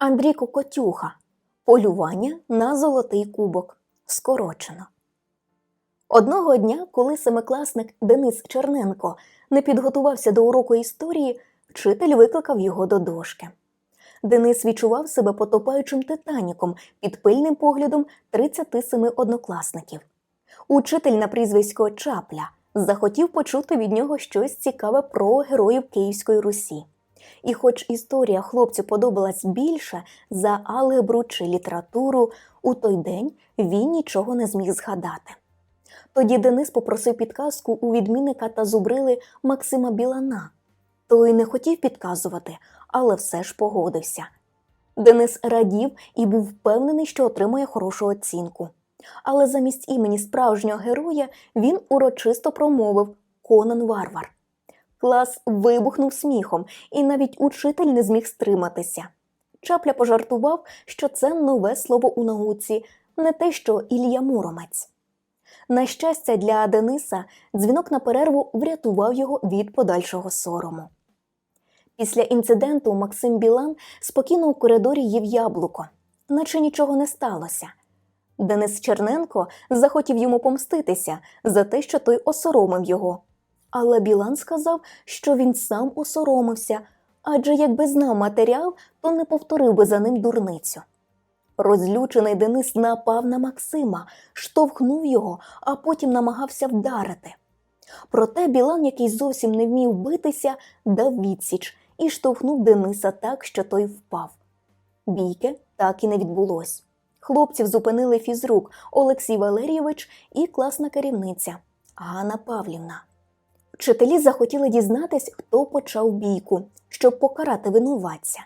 Андрій Кокотюха. Полювання на золотий кубок. Скорочено. Одного дня, коли семикласник Денис Черненко не підготувався до уроку історії, вчитель викликав його до дошки. Денис відчував себе потопаючим титаніком під пильним поглядом 37 однокласників. Учитель на прізвисько Чапля захотів почути від нього щось цікаве про героїв Київської Русі. І хоч історія хлопцю подобалась більше за алгебру чи літературу, у той день він нічого не зміг згадати. Тоді Денис попросив підказку у відмінника та зубрили Максима Білана. Той не хотів підказувати, але все ж погодився. Денис радів і був впевнений, що отримає хорошу оцінку. Але замість імені справжнього героя він урочисто промовив Конан Варвар. Клас вибухнув сміхом, і навіть учитель не зміг стриматися. Чапля пожартував, що це нове слово у науці, не те, що Ілля Муромець. На щастя, для Дениса дзвінок на перерву врятував його від подальшого сорому. Після інциденту Максим Білан спокійно у коридорі їв яблуко, наче нічого не сталося. Денис Черненко захотів йому помститися за те, що той осоромив його. Але Білан сказав, що він сам осоромився, адже якби знав матеріал, то не повторив би за ним дурницю. Розлючений Денис напав на Максима, штовхнув його, а потім намагався вдарити. Проте Білан, який зовсім не вмів битися, дав відсіч і штовхнув Дениса так, що той впав. Бійки так і не відбулось. Хлопців зупинили фізрук Олексій Валерійович і класна керівниця Ганна Павлівна. Вчителі захотіли дізнатись, хто почав бійку, щоб покарати винуватця.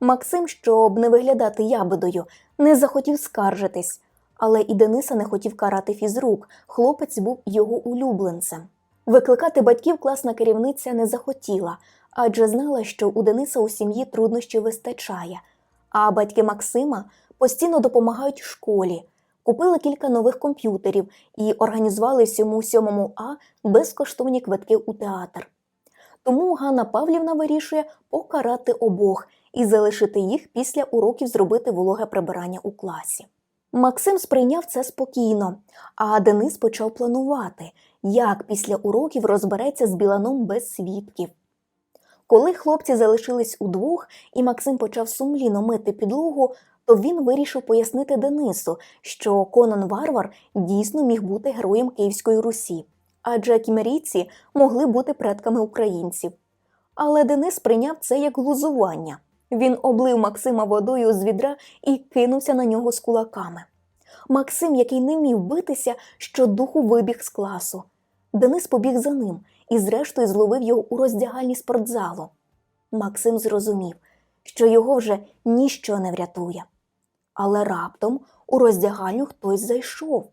Максим, щоб не виглядати ябедою, не захотів скаржитись, але і Дениса не хотів карати фізрук, хлопець був його улюбленцем. Викликати батьків класна керівниця не захотіла, адже знала, що у Дениса у сім'ї труднощів вистачає, а батьки Максима постійно допомагають школі, купили кілька нових комп'ютерів і організували всьому сьомому А безкоштовні квитки у театр. Тому Ганна Павлівна вирішує покарати обох і залишити їх після уроків зробити вологе прибирання у класі. Максим сприйняв це спокійно, а Денис почав планувати, як після уроків розбереться з Біланом без свідків. Коли хлопці залишились удвох, і Максим почав сумлінно мити підлогу, то він вирішив пояснити Денису, що Конан Варвар дійсно міг бути героєм Київської Русі, адже кімерійці могли бути предками українців. Але Денис прийняв це як глузування. Він облив Максима водою з відра і кинувся на нього з кулаками. Максим, який не вмів битися, щодуху вибіг з класу. Денис побіг за ним і, зрештою, зловив його у роздягальні спортзалу. Максим зрозумів, що його вже ніщо не врятує. Але раптом у роздягальню хтось зайшов.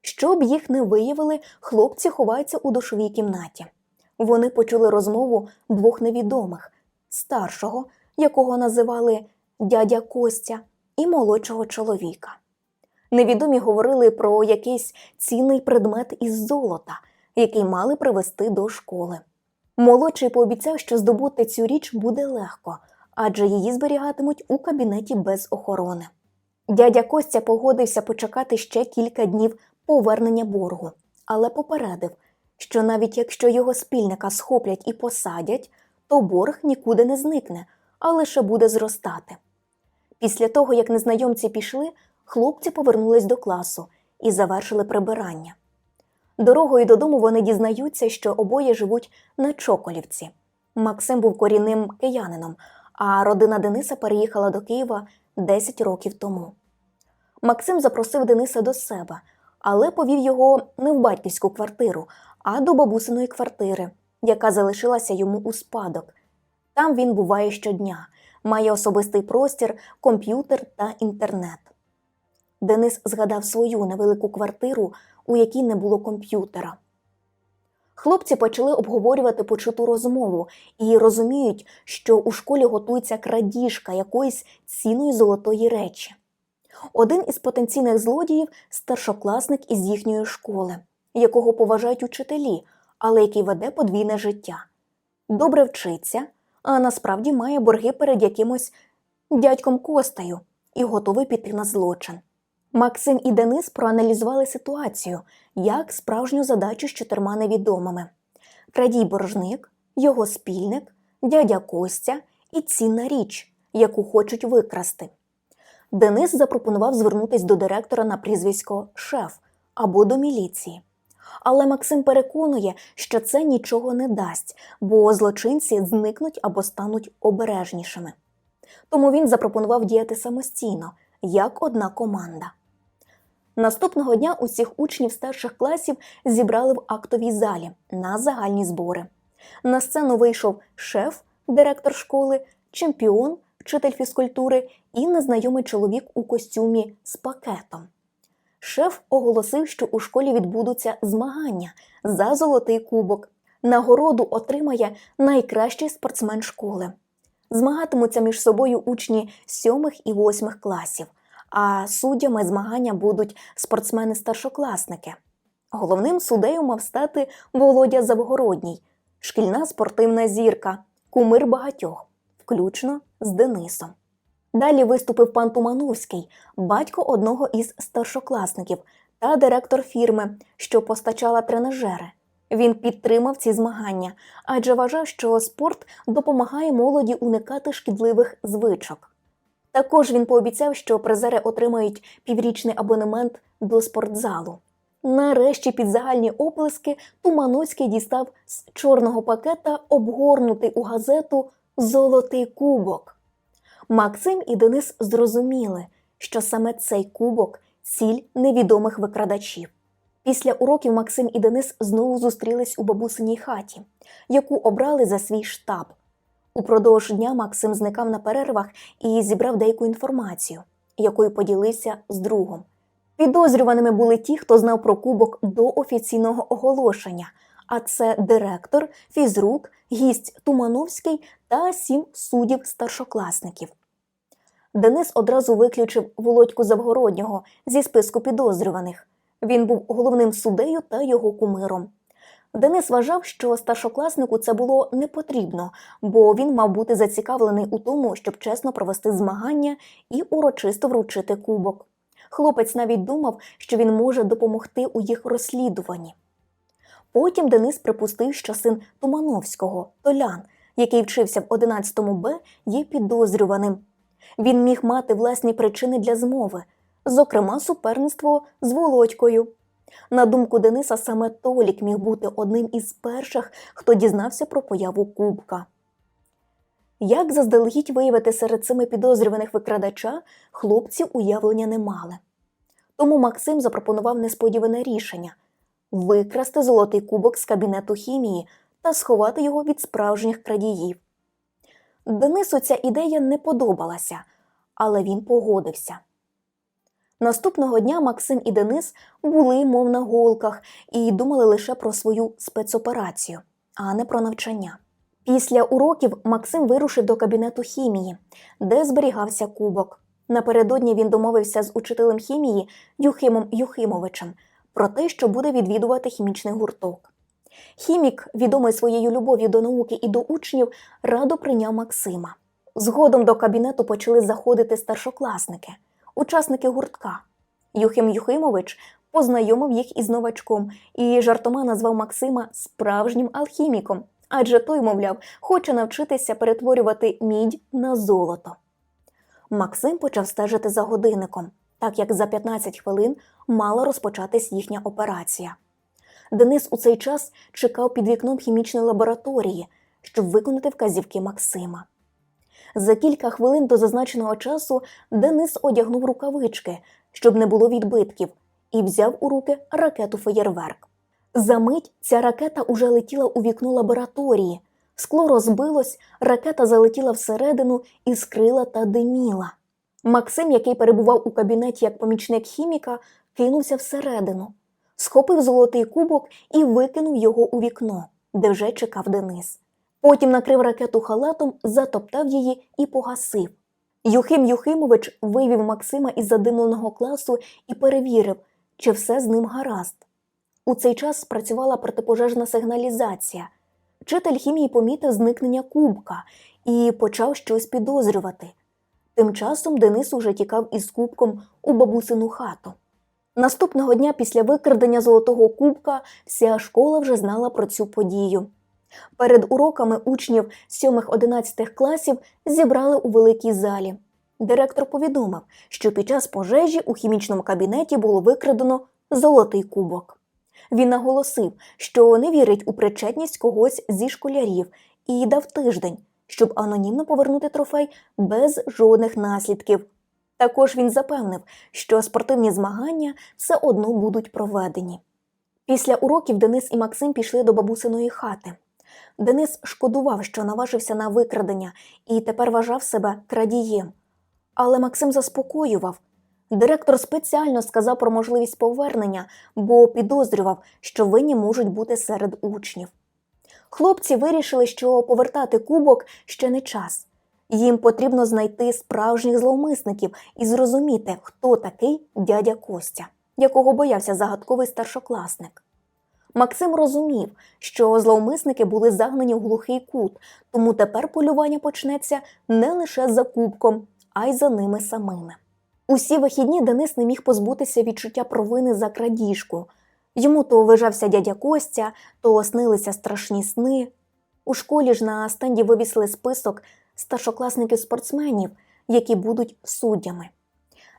Щоб їх не виявили, хлопці ховаються у душовій кімнаті. Вони почули розмову двох невідомих старшого, якого називали дядя Костя, і молодшого чоловіка. Невідомі говорили про якийсь цінний предмет із золота, який мали привезти до школи. Молодший пообіцяв, що здобути цю річ буде легко, адже її зберігатимуть у кабінеті без охорони. Дядя Костя погодився почекати ще кілька днів повернення боргу, але попередив, що навіть якщо його спільника схоплять і посадять, то борг нікуди не зникне, а лише буде зростати. Після того, як незнайомці пішли, хлопці повернулись до класу і завершили прибирання. Дорогою додому вони дізнаються, що обоє живуть на Чоколівці. Максим був корінним киянином, а родина Дениса переїхала до Києва 10 років тому. Максим запросив Дениса до себе, але повів його не в батьківську квартиру, а до бабусиної квартири, яка залишилася йому у спадок. Там він буває щодня, має особистий простір, комп'ютер та інтернет. Денис згадав свою невелику квартиру, у якій не було комп'ютера. Хлопці почали обговорювати почуту розмову і розуміють, що у школі готується крадіжка якоїсь цінної золотої речі. Один із потенційних злодіїв старшокласник із їхньої школи, якого поважають учителі, але який веде подвійне життя. Добре вчиться, а насправді має борги перед якимось дядьком Костею і готовий піти на злочин. Максим і Денис проаналізували ситуацію як справжню задачу з чотирма невідомими: крадій боржник, його спільник, дядя Костя і цінна річ, яку хочуть викрасти. Денис запропонував звернутися до директора на прізвисько шеф або до міліції. Але Максим переконує, що це нічого не дасть, бо злочинці зникнуть або стануть обережнішими. Тому він запропонував діяти самостійно, як одна команда. Наступного дня усіх учнів старших класів зібрали в актовій залі на загальні збори. На сцену вийшов шеф, директор школи, чемпіон, вчитель фізкультури і незнайомий чоловік у костюмі з пакетом. Шеф оголосив, що у школі відбудуться змагання за золотий кубок. Нагороду отримає найкращий спортсмен школи. Змагатимуться між собою учні сьомих і восьмих класів, а суддями змагання будуть спортсмени-старшокласники. Головним суддею мав стати Володя Завгородній, шкільна спортивна зірка, кумир багатьох, включно з Денисом. Далі виступив пан Тумановський, батько одного із старшокласників та директор фірми, що постачала тренажери. Він підтримав ці змагання, адже вважав, що спорт допомагає молоді уникати шкідливих звичок. Також він пообіцяв, що призери отримають піврічний абонемент до спортзалу. Нарешті під загальні оплески Тумановський дістав з чорного пакета обгорнутий у газету Золотий кубок. Максим і Денис зрозуміли, що саме цей кубок ціль невідомих викрадачів. Після уроків Максим і Денис знову зустрілись у бабусиній хаті, яку обрали за свій штаб. Упродовж дня Максим зникав на перервах і зібрав деяку інформацію, якою поділився з другом. Підозрюваними були ті, хто знав про кубок до офіційного оголошення, а це директор, фізрук, гість Тумановський та сім суддів старшокласників. Денис одразу виключив Володьку Завгороднього зі списку підозрюваних. Він був головним суддею та його кумиром. Денис вважав, що старшокласнику це було не потрібно, бо він мав бути зацікавлений у тому, щоб чесно провести змагання і урочисто вручити кубок. Хлопець навіть думав, що він може допомогти у їх розслідуванні. Потім Денис припустив, що син Тумановського, Толян, який вчився в 11 Б, є підозрюваним. Він міг мати власні причини для змови, зокрема, суперництво з Володькою. На думку Дениса, саме Толік міг бути одним із перших, хто дізнався про появу Кубка. Як заздалегідь виявити серед цими підозрюваних викрадача, хлопці уявлення не мали. Тому Максим запропонував несподіване рішення викрасти золотий кубок з кабінету хімії та сховати його від справжніх крадіїв. Денису ця ідея не подобалася, але він погодився. Наступного дня Максим і Денис були, мов на голках, і думали лише про свою спецоперацію, а не про навчання. Після уроків Максим вирушив до кабінету хімії, де зберігався кубок. Напередодні він домовився з учителем хімії Юхимом Юхимовичем про те, що буде відвідувати хімічний гурток. Хімік, відомий своєю любов'ю до науки і до учнів, радо прийняв Максима. Згодом до кабінету почали заходити старшокласники, учасники гуртка. Юхим Юхимович познайомив їх із новачком і жартома назвав Максима справжнім алхіміком, адже той, мовляв, хоче навчитися перетворювати мідь на золото. Максим почав стежити за годинником, так як за 15 хвилин мала розпочатись їхня операція. Денис у цей час чекав під вікном хімічної лабораторії, щоб виконати вказівки Максима. За кілька хвилин до зазначеного часу Денис одягнув рукавички, щоб не було відбитків, і взяв у руки ракету феєрверк. За мить ця ракета уже летіла у вікно лабораторії. Скло розбилось, ракета залетіла всередину і скрила та диміла. Максим, який перебував у кабінеті як помічник хіміка, кинувся всередину, схопив золотий кубок і викинув його у вікно, де вже чекав Денис. Потім накрив ракету халатом, затоптав її і погасив. Юхим Юхимович вивів Максима із задимленого класу і перевірив, чи все з ним гаразд. У цей час спрацювала протипожежна сигналізація. Вчитель хімії помітив зникнення кубка і почав щось підозрювати. Тим часом Денис уже тікав із кубком у бабусину хату. Наступного дня після викрадення золотого кубка вся школа вже знала про цю подію. Перед уроками учнів 7-11 класів зібрали у великій залі. Директор повідомив, що під час пожежі у хімічному кабінеті було викрадено золотий кубок. Він наголосив, що не вірить у причетність когось зі школярів і дав тиждень, щоб анонімно повернути трофей без жодних наслідків. Також він запевнив, що спортивні змагання все одно будуть проведені. Після уроків Денис і Максим пішли до бабусиної хати. Денис шкодував, що наважився на викрадення і тепер вважав себе крадієм. Але Максим заспокоював. Директор спеціально сказав про можливість повернення, бо підозрював, що винні можуть бути серед учнів. Хлопці вирішили, що повертати кубок ще не час. Їм потрібно знайти справжніх зловмисників і зрозуміти, хто такий дядя Костя, якого боявся загадковий старшокласник. Максим розумів, що зловмисники були загнані в глухий кут, тому тепер полювання почнеться не лише за кубком, а й за ними самими. Усі вихідні Денис не міг позбутися відчуття провини за крадіжку. Йому то вижався дядя Костя, то снилися страшні сни. У школі ж на стенді вивісили список старшокласників-спортсменів, які будуть суддями.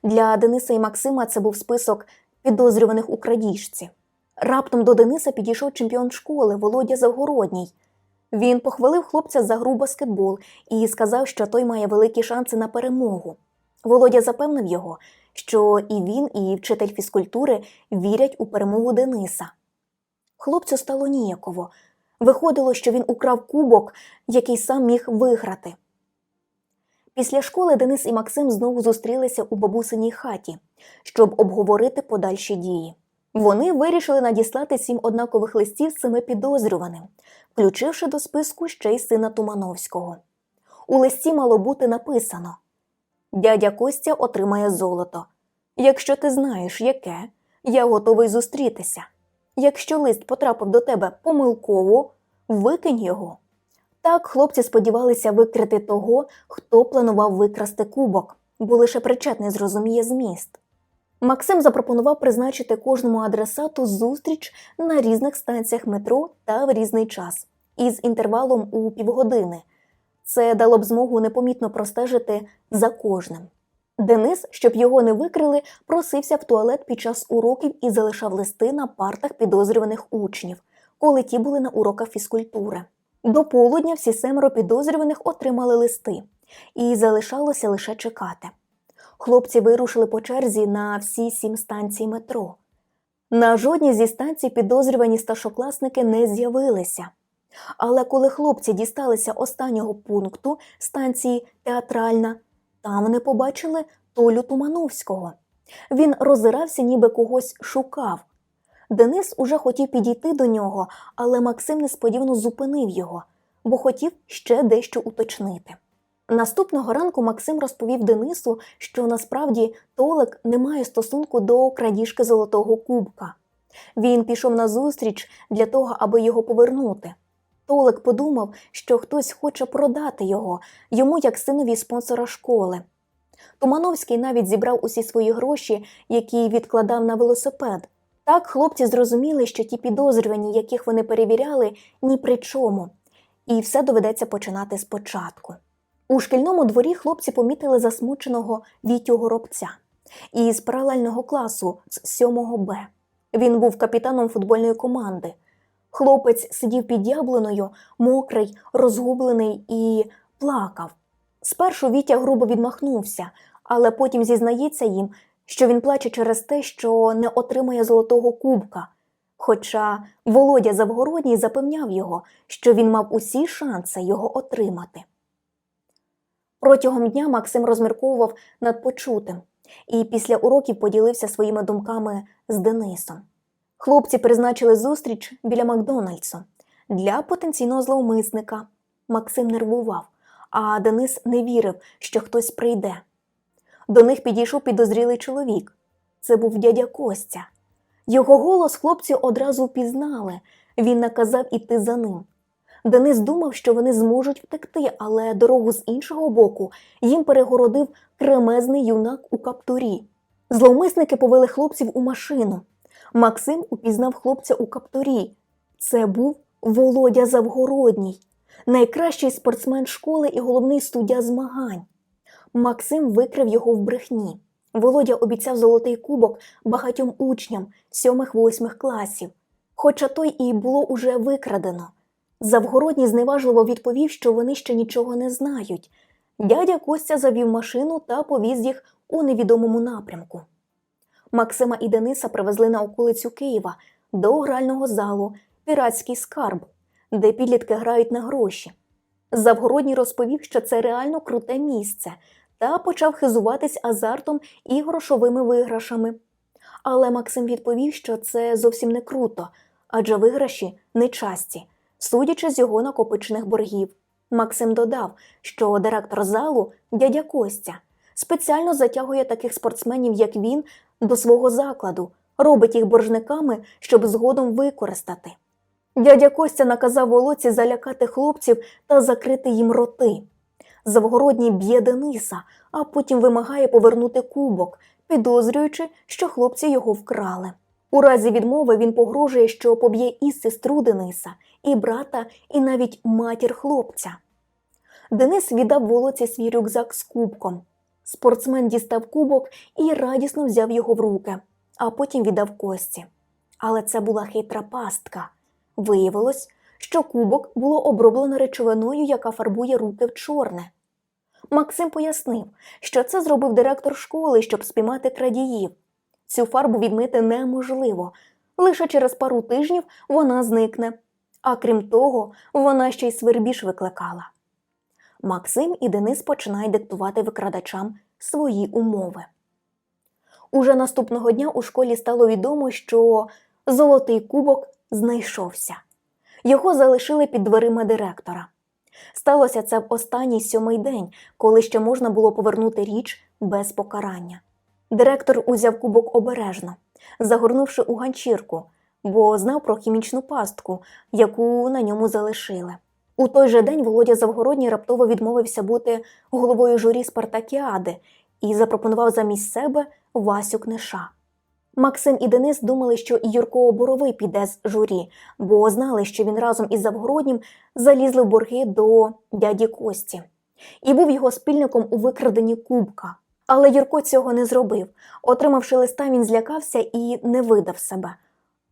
Для Дениса і Максима це був список підозрюваних у крадіжці. Раптом до Дениса підійшов чемпіон школи Володя Завгородній. Він похвалив хлопця за гру баскетбол і сказав, що той має великі шанси на перемогу. Володя запевнив його, що і він, і вчитель фізкультури вірять у перемогу Дениса. Хлопцю стало ніяково. Виходило, що він украв кубок, який сам міг виграти. Після школи Денис і Максим знову зустрілися у бабусиній хаті, щоб обговорити подальші дії. Вони вирішили надіслати сім однакових листів семи підозрюваним, включивши до списку ще й сина Тумановського. У листі мало бути написано Дядя Костя отримає золото. Якщо ти знаєш, яке, я готовий зустрітися. Якщо лист потрапив до тебе помилково, викинь його. Так хлопці сподівалися викрити того, хто планував викрасти кубок, бо лише причетний зрозуміє зміст. Максим запропонував призначити кожному адресату зустріч на різних станціях метро та в різний час, із інтервалом у півгодини. Це дало б змогу непомітно простежити за кожним. Денис, щоб його не викрили, просився в туалет під час уроків і залишав листи на партах підозрюваних учнів, коли ті були на уроках фізкультури. До полудня всі семеро підозрюваних отримали листи, і залишалося лише чекати. Хлопці вирушили по черзі на всі сім станцій метро. На жодній зі станцій підозрювані старшокласники не з'явилися. Але коли хлопці дісталися останнього пункту станції театральна, там вони побачили Толю Тумановського. Він роззирався, ніби когось шукав. Денис уже хотів підійти до нього, але Максим несподівано зупинив його, бо хотів ще дещо уточнити. Наступного ранку Максим розповів Денису, що насправді Толик не має стосунку до крадіжки золотого кубка. Він пішов на зустріч для того, аби його повернути. Толик подумав, що хтось хоче продати його, йому як синові спонсора школи. Тумановський навіть зібрав усі свої гроші, які відкладав на велосипед. Так хлопці зрозуміли, що ті підозрювані, яких вони перевіряли, ні при чому, і все доведеться починати спочатку. У шкільному дворі хлопці помітили засмученого Вітю Горобця із паралельного класу з 7 Б. Він був капітаном футбольної команди. Хлопець сидів під яблуною, мокрий, розгублений і плакав. Спершу Вітя грубо відмахнувся, але потім зізнається їм, що він плаче через те, що не отримає золотого кубка. Хоча Володя Завгородній запевняв його, що він мав усі шанси його отримати. Протягом дня Максим розмірковував над почутим і після уроків поділився своїми думками з Денисом. Хлопці призначили зустріч біля Макдональдсу для потенційного зловмисника. Максим нервував, а Денис не вірив, що хтось прийде. До них підійшов підозрілий чоловік. Це був дядя Костя. Його голос хлопці одразу впізнали. Він наказав іти за ним. Денис думав, що вони зможуть втекти, але дорогу з іншого боку їм перегородив кремезний юнак у каптурі. Зловмисники повели хлопців у машину. Максим упізнав хлопця у каптурі. Це був Володя Завгородній, найкращий спортсмен школи і головний суддя змагань. Максим викрив його в брехні. Володя обіцяв золотий кубок багатьом учням сьомих-восьмих класів, хоча той і було уже викрадено. Завгородній зневажливо відповів, що вони ще нічого не знають. Дядя Костя завів машину та повіз їх у невідомому напрямку. Максима і Дениса привезли на околицю Києва до грального залу Піратський скарб, де підлітки грають на гроші. Завгородній розповів, що це реально круте місце, та почав хизуватись азартом і грошовими виграшами. Але Максим відповів, що це зовсім не круто, адже виграші нечасті, судячи з його накопичених боргів. Максим додав, що директор залу, дядя Костя, спеціально затягує таких спортсменів, як він, до свого закладу, робить їх боржниками, щоб згодом використати. Дядя Костя наказав волоці залякати хлопців та закрити їм роти. Завгородній б'є Дениса, а потім вимагає повернути кубок, підозрюючи, що хлопці його вкрали. У разі відмови він погрожує, що поб'є і сестру Дениса, і брата, і навіть матір хлопця. Денис віддав волоці свій рюкзак з кубком. Спортсмен дістав кубок і радісно взяв його в руки, а потім віддав кості. Але це була хитра пастка. Виявилось, що кубок було оброблено речовиною, яка фарбує руки в чорне. Максим пояснив, що це зробив директор школи, щоб спіймати крадіїв. Цю фарбу відмити неможливо. Лише через пару тижнів вона зникне. А крім того, вона ще й свербіж викликала. Максим і Денис починають диктувати викрадачам свої умови. Уже наступного дня у школі стало відомо, що золотий кубок знайшовся. Його залишили під дверима директора. Сталося це в останній сьомий день, коли ще можна було повернути річ без покарання. Директор узяв кубок обережно, загорнувши у ганчірку, бо знав про хімічну пастку, яку на ньому залишили. У той же день Володя Завгородній раптово відмовився бути головою журі Спартакіади і запропонував замість себе Васю Книша. Максим і Денис думали, що і Юрко Боровий піде з журі, бо знали, що він разом із Завгороднім залізли в борги до дяді Кості і був його спільником у викраденні кубка. Але Юрко цього не зробив. Отримавши листа, він злякався і не видав себе,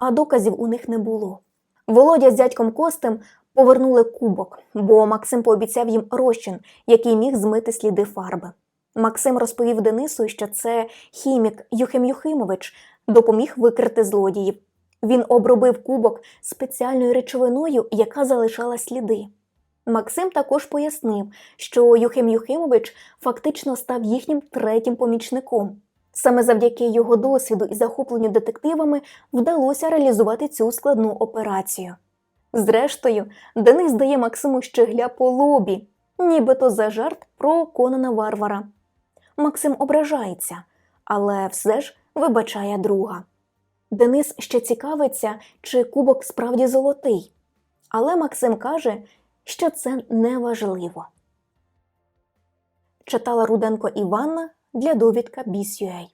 а доказів у них не було. Володя з дядьком Костем повернули кубок, бо Максим пообіцяв їм розчин, який міг змити сліди фарби. Максим розповів Денису, що це хімік Юхим Юхимович допоміг викрити злодіїв. Він обробив кубок спеціальною речовиною, яка залишала сліди. Максим також пояснив, що Юхим Юхимович фактично став їхнім третім помічником. Саме завдяки його досвіду і захопленню детективами вдалося реалізувати цю складну операцію. Зрештою, Денис дає Максиму щегля по лобі, нібито за жарт про Конана Варвара. Максим ображається, але все ж вибачає друга. Денис ще цікавиться, чи кубок справді золотий, але Максим каже, що це неважливо. Читала Руденко Іванна для довідка BCUA.